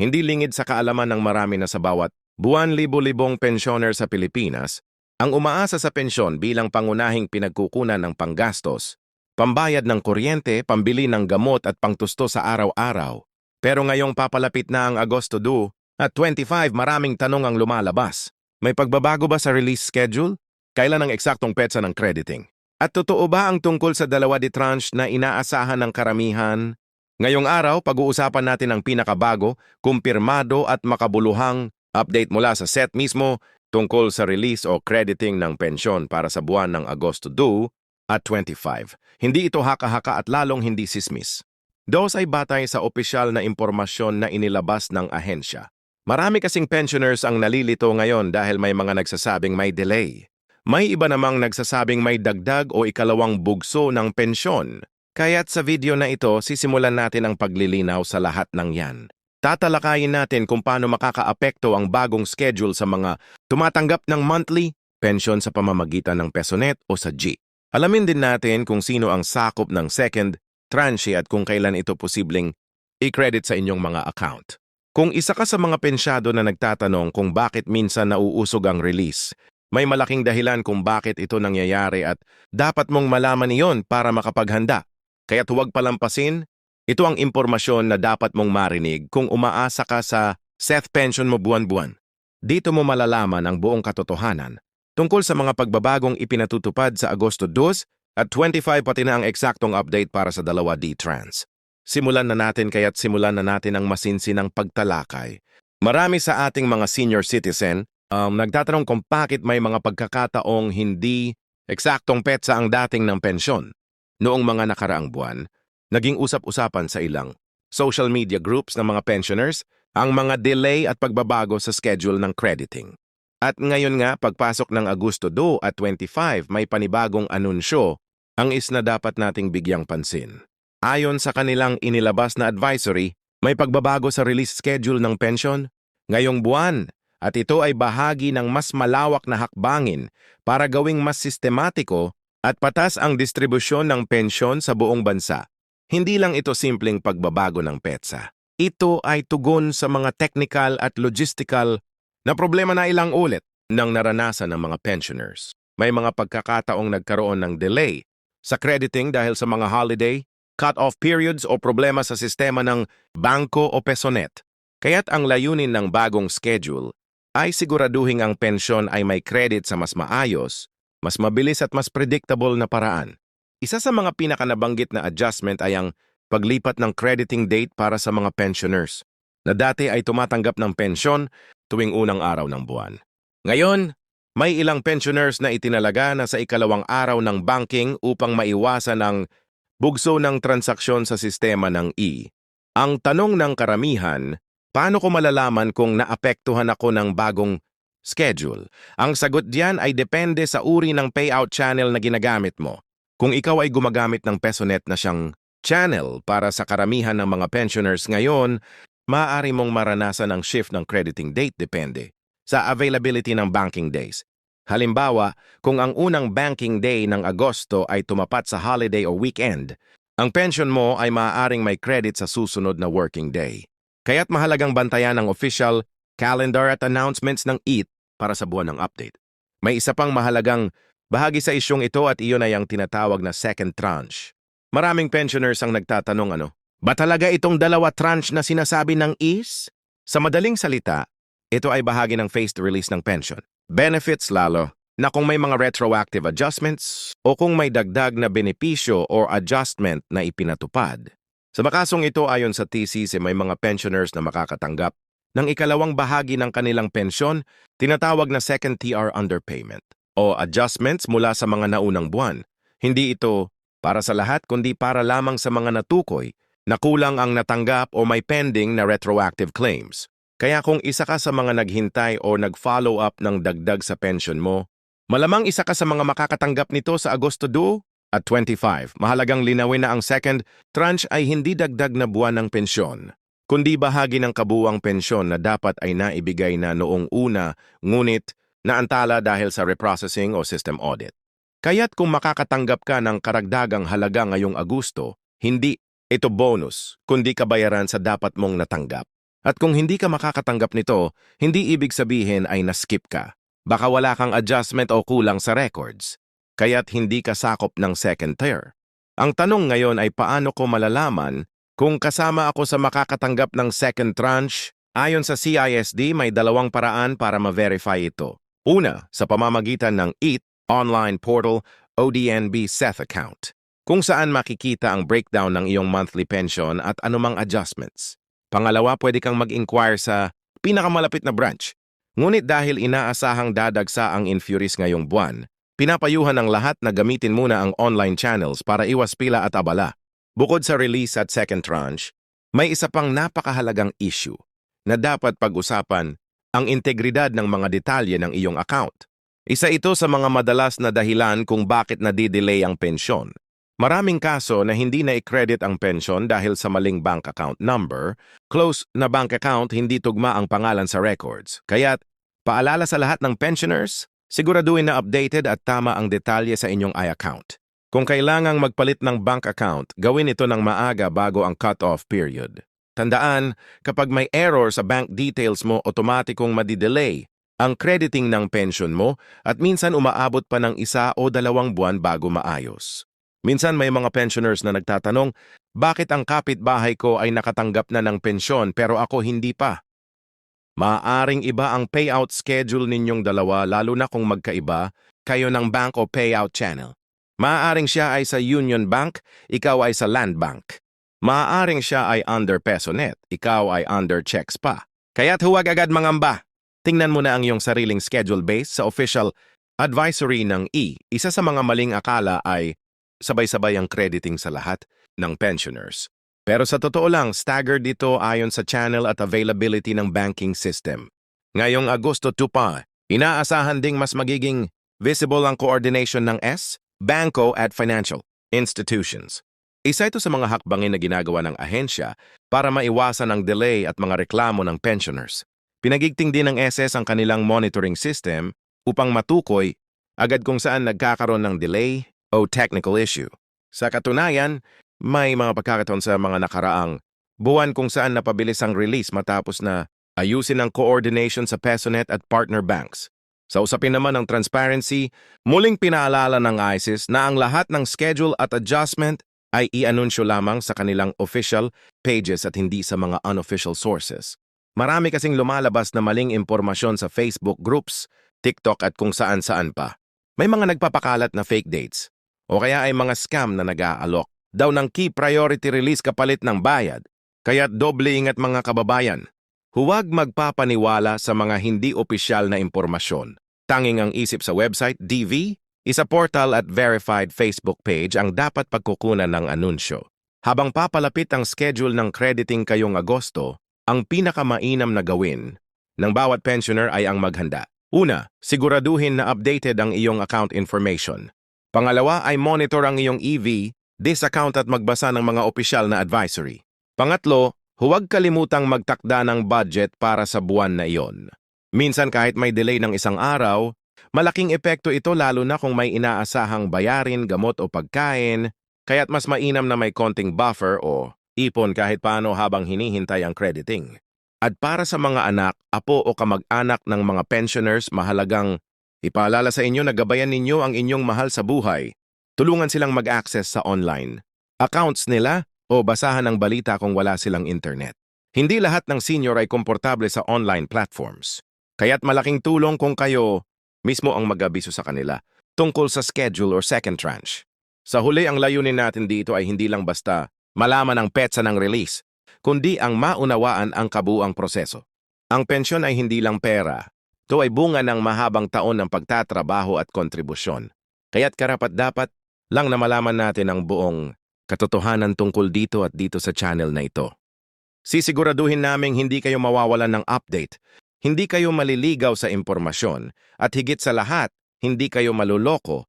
Hindi lingid sa kaalaman ng marami na sa bawat buwan libo-libong pensyoner sa Pilipinas ang umaasa sa pensyon bilang pangunahing pinagkukunan ng panggastos, pambayad ng kuryente, pambili ng gamot at pangtusto sa araw-araw. Pero ngayong papalapit na ang Agosto 2 at 25 maraming tanong ang lumalabas. May pagbabago ba sa release schedule? Kailan ang eksaktong petsa ng crediting? At totoo ba ang tungkol sa dalawa di tranche na inaasahan ng karamihan? Ngayong araw, pag-uusapan natin ang pinakabago, kumpirmado at makabuluhang update mula sa set mismo tungkol sa release o crediting ng pensyon para sa buwan ng Agosto 2 at 25. Hindi ito haka-haka at lalong hindi sismis. Dos ay batay sa opisyal na impormasyon na inilabas ng ahensya. Marami kasing pensioners ang nalilito ngayon dahil may mga nagsasabing may delay. May iba namang nagsasabing may dagdag o ikalawang bugso ng pensyon. Kaya't sa video na ito, sisimulan natin ang paglilinaw sa lahat ng yan. Tatalakayin natin kung paano makakaapekto ang bagong schedule sa mga tumatanggap ng monthly pension sa pamamagitan ng Pesonet o sa G. Alamin din natin kung sino ang sakop ng second tranche at kung kailan ito posibleng i-credit sa inyong mga account. Kung isa ka sa mga pensyado na nagtatanong kung bakit minsan nauusog ang release, may malaking dahilan kung bakit ito nangyayari at dapat mong malaman iyon para makapaghanda. Kaya't huwag palampasin, ito ang impormasyon na dapat mong marinig kung umaasa ka sa Seth Pension mo buwan-buwan. Dito mo malalaman ang buong katotohanan tungkol sa mga pagbabagong ipinatutupad sa Agosto 2 at 25 pati na ang eksaktong update para sa dalawa D-Trans. Simulan na natin kaya't simulan na natin ang masinsinang pagtalakay. Marami sa ating mga senior citizen um, nagtatanong kung bakit may mga pagkakataong hindi eksaktong petsa ang dating ng pensyon. Noong mga nakaraang buwan, naging usap-usapan sa ilang social media groups ng mga pensioners ang mga delay at pagbabago sa schedule ng crediting. At ngayon nga, pagpasok ng Agosto 2 at 25, may panibagong anunsyo ang is na dapat nating bigyang pansin. Ayon sa kanilang inilabas na advisory, may pagbabago sa release schedule ng pension ngayong buwan at ito ay bahagi ng mas malawak na hakbangin para gawing mas sistematiko at patas ang distribusyon ng pensyon sa buong bansa. Hindi lang ito simpleng pagbabago ng petsa. Ito ay tugon sa mga technical at logistical na problema na ilang ulit ng naranasan ng mga pensioners. May mga pagkakataong nagkaroon ng delay sa crediting dahil sa mga holiday, cut-off periods o problema sa sistema ng bangko o pesonet. Kaya't ang layunin ng bagong schedule ay siguraduhin ang pensyon ay may credit sa mas maayos, mas mabilis at mas predictable na paraan. Isa sa mga pinakanabanggit na adjustment ay ang paglipat ng crediting date para sa mga pensioners na dati ay tumatanggap ng pensyon tuwing unang araw ng buwan. Ngayon, may ilang pensioners na itinalaga na sa ikalawang araw ng banking upang maiwasan ang bugso ng transaksyon sa sistema ng E. Ang tanong ng karamihan, paano ko malalaman kung naapektuhan ako ng bagong schedule? Ang sagot diyan ay depende sa uri ng payout channel na ginagamit mo. Kung ikaw ay gumagamit ng Pesonet na siyang channel para sa karamihan ng mga pensioners ngayon, maaari mong maranasan ang shift ng crediting date depende sa availability ng banking days. Halimbawa, kung ang unang banking day ng Agosto ay tumapat sa holiday o weekend, ang pension mo ay maaaring may credit sa susunod na working day. Kaya't mahalagang bantayan ang official calendar at announcements ng EAT para sa buwan ng update. May isa pang mahalagang bahagi sa isyong ito at iyon ay ang tinatawag na second tranche. Maraming pensioners ang nagtatanong ano, ba talaga itong dalawa tranche na sinasabi ng is? Sa madaling salita, ito ay bahagi ng phased release ng pension. Benefits lalo na kung may mga retroactive adjustments o kung may dagdag na benepisyo or adjustment na ipinatupad. Sa makasong ito ayon sa TCC may mga pensioners na makakatanggap ng ikalawang bahagi ng kanilang pensyon, tinatawag na second TR underpayment o adjustments mula sa mga naunang buwan. Hindi ito para sa lahat kundi para lamang sa mga natukoy na kulang ang natanggap o may pending na retroactive claims. Kaya kung isa ka sa mga naghintay o nag-follow up ng dagdag sa pension mo, malamang isa ka sa mga makakatanggap nito sa Agosto 2 at 25. Mahalagang linawin na ang second tranche ay hindi dagdag na buwan ng pensyon, kundi bahagi ng kabuwang pensyon na dapat ay naibigay na noong una, ngunit naantala dahil sa reprocessing o system audit. Kaya't kung makakatanggap ka ng karagdagang halaga ngayong Agosto, hindi ito bonus, kundi kabayaran sa dapat mong natanggap. At kung hindi ka makakatanggap nito, hindi ibig sabihin ay naskip ka. Baka wala kang adjustment o kulang sa records. Kaya't hindi ka sakop ng second tier. Ang tanong ngayon ay paano ko malalaman kung kasama ako sa makakatanggap ng second tranche? Ayon sa CISD, may dalawang paraan para ma-verify ito. Una, sa pamamagitan ng EAT online portal ODNB Seth account, kung saan makikita ang breakdown ng iyong monthly pension at anumang adjustments. Pangalawa, pwede kang mag-inquire sa pinakamalapit na branch. Ngunit dahil inaasahang dadagsa ang Infuris ngayong buwan, pinapayuhan ng lahat na gamitin muna ang online channels para iwas pila at abala. Bukod sa release at second tranche, may isa pang napakahalagang issue na dapat pag-usapan ang integridad ng mga detalye ng iyong account. Isa ito sa mga madalas na dahilan kung bakit nadidelay ang pensyon. Maraming kaso na hindi na i-credit ang pensyon dahil sa maling bank account number, close na bank account hindi tugma ang pangalan sa records. Kaya't, paalala sa lahat ng pensioners, siguraduhin na updated at tama ang detalye sa inyong i-account. Kung kailangang magpalit ng bank account, gawin ito ng maaga bago ang cut-off period. Tandaan, kapag may error sa bank details mo, otomatikong madidelay ang crediting ng pension mo at minsan umaabot pa ng isa o dalawang buwan bago maayos. Minsan may mga pensioners na nagtatanong, bakit ang kapitbahay ko ay nakatanggap na ng pensyon pero ako hindi pa? Maaring iba ang payout schedule ninyong dalawa lalo na kung magkaiba kayo ng bank o payout channel. Maaring siya ay sa Union Bank, ikaw ay sa Land Bank. Maaring siya ay under PesoNet, ikaw ay under checks pa. Kaya't huwag agad mangamba. Tingnan mo na ang iyong sariling schedule based sa official advisory ng E. Isa sa mga maling akala ay sabay-sabay ang crediting sa lahat ng pensioners. Pero sa totoo lang, staggered dito ayon sa channel at availability ng banking system. Ngayong Agosto 2 pa, inaasahan ding mas magiging visible ang coordination ng S, Banco at Financial Institutions. Isa ito sa mga hakbangin na ginagawa ng ahensya para maiwasan ang delay at mga reklamo ng pensioners. Pinagigting din ng SS ang kanilang monitoring system upang matukoy agad kung saan nagkakaroon ng delay o technical issue. Sa katunayan, may mga pagkakataon sa mga nakaraang buwan kung saan napabilis ang release matapos na ayusin ang coordination sa PesoNet at partner banks. Sa usapin naman ng transparency, muling pinaalala ng ISIS na ang lahat ng schedule at adjustment ay i-anunsyo lamang sa kanilang official pages at hindi sa mga unofficial sources. Marami kasing lumalabas na maling impormasyon sa Facebook groups, TikTok at kung saan-saan pa. May mga nagpapakalat na fake dates o kaya ay mga scam na nag-aalok daw ng key priority release kapalit ng bayad. Kaya doble ingat mga kababayan. Huwag magpapaniwala sa mga hindi opisyal na impormasyon. Tanging ang isip sa website DV, isa portal at verified Facebook page ang dapat pagkukunan ng anunsyo. Habang papalapit ang schedule ng crediting kayong Agosto, ang pinakamainam na gawin ng bawat pensioner ay ang maghanda. Una, siguraduhin na updated ang iyong account information. Pangalawa ay monitor ang iyong EV, disaccount at magbasa ng mga opisyal na advisory. Pangatlo, huwag kalimutang magtakda ng budget para sa buwan na iyon. Minsan kahit may delay ng isang araw, malaking epekto ito lalo na kung may inaasahang bayarin, gamot o pagkain, kaya't mas mainam na may konting buffer o ipon kahit paano habang hinihintay ang crediting. At para sa mga anak, apo o kamag-anak ng mga pensioners, mahalagang ipaalala sa inyo na gabayan ninyo ang inyong mahal sa buhay. Tulungan silang mag-access sa online. Accounts nila o basahan ang balita kung wala silang internet. Hindi lahat ng senior ay komportable sa online platforms. Kaya't malaking tulong kung kayo mismo ang mag-abiso sa kanila tungkol sa schedule or second tranche. Sa huli, ang layunin natin dito ay hindi lang basta malaman ang petsa ng release, kundi ang maunawaan ang kabuang proseso. Ang pensyon ay hindi lang pera. Ito ay bunga ng mahabang taon ng pagtatrabaho at kontribusyon. Kaya't karapat-dapat lang na malaman natin ang buong katotohanan tungkol dito at dito sa channel na ito. Sisiguraduhin naming hindi kayo mawawalan ng update, hindi kayo maliligaw sa impormasyon, at higit sa lahat, hindi kayo maluloko